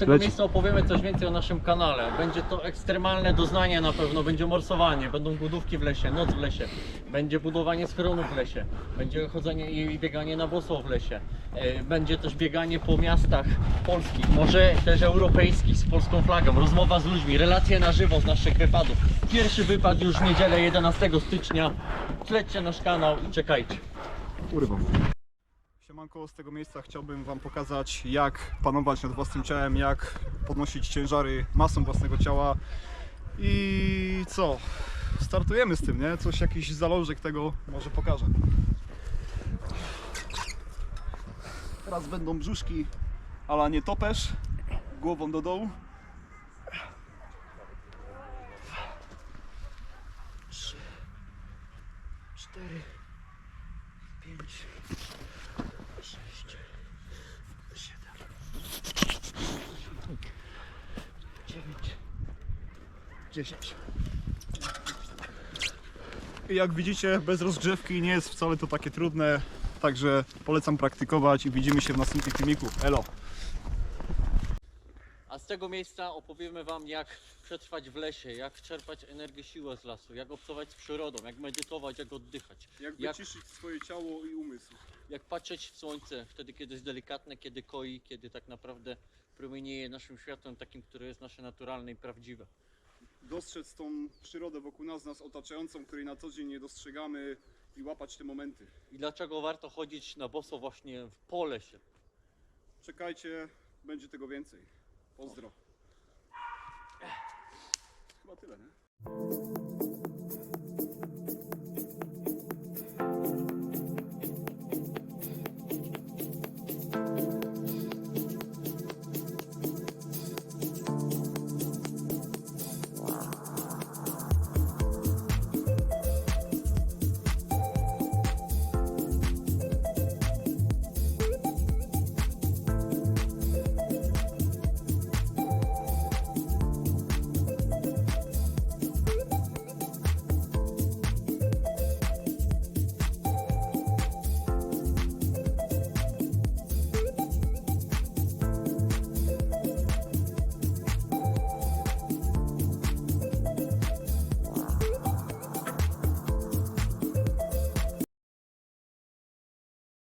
tego Leci. miejsca opowiemy coś więcej o naszym kanale. Będzie to ekstremalne doznanie na pewno, będzie morsowanie, będą budówki w lesie, noc w lesie, będzie budowanie schronów w lesie, będzie chodzenie i bieganie na boso w lesie, E, będzie też bieganie po miastach polskich, może też europejskich z polską flagą, rozmowa z ludźmi, relacje na żywo z naszych wypadów. Pierwszy wypad już w niedzielę 11 stycznia. Śledźcie nasz kanał i czekajcie. Urwą. Siemanko, z tego miejsca chciałbym Wam pokazać jak panować nad własnym ciałem, jak podnosić ciężary masą własnego ciała i co? Startujemy z tym, nie? Coś, jakiś zalążek tego może pokażę. Teraz będą brzuszki, ale nie topesz, głową do dołu. Trzy, cztery, 10. I jak widzicie, bez rozgrzewki nie jest wcale to takie trudne, także polecam praktykować i widzimy się w następnym filmiku. Elo! A z tego miejsca opowiemy Wam, jak przetrwać w lesie, jak czerpać energię, siłę z lasu, jak obcować z przyrodą, jak medytować, jak oddychać. Jak wyciszyć swoje ciało i umysł. Jak patrzeć w słońce, wtedy kiedy jest delikatne, kiedy koi, kiedy tak naprawdę promienieje naszym światłem takim, które jest nasze naturalne i prawdziwe. Dostrzec tą przyrodę wokół nas, nas otaczającą, której na co dzień nie dostrzegamy i łapać te momenty. I dlaczego warto chodzić na boso właśnie w po lesie? Czekajcie, będzie tego więcej. Pozdro. Chyba tyle, nie?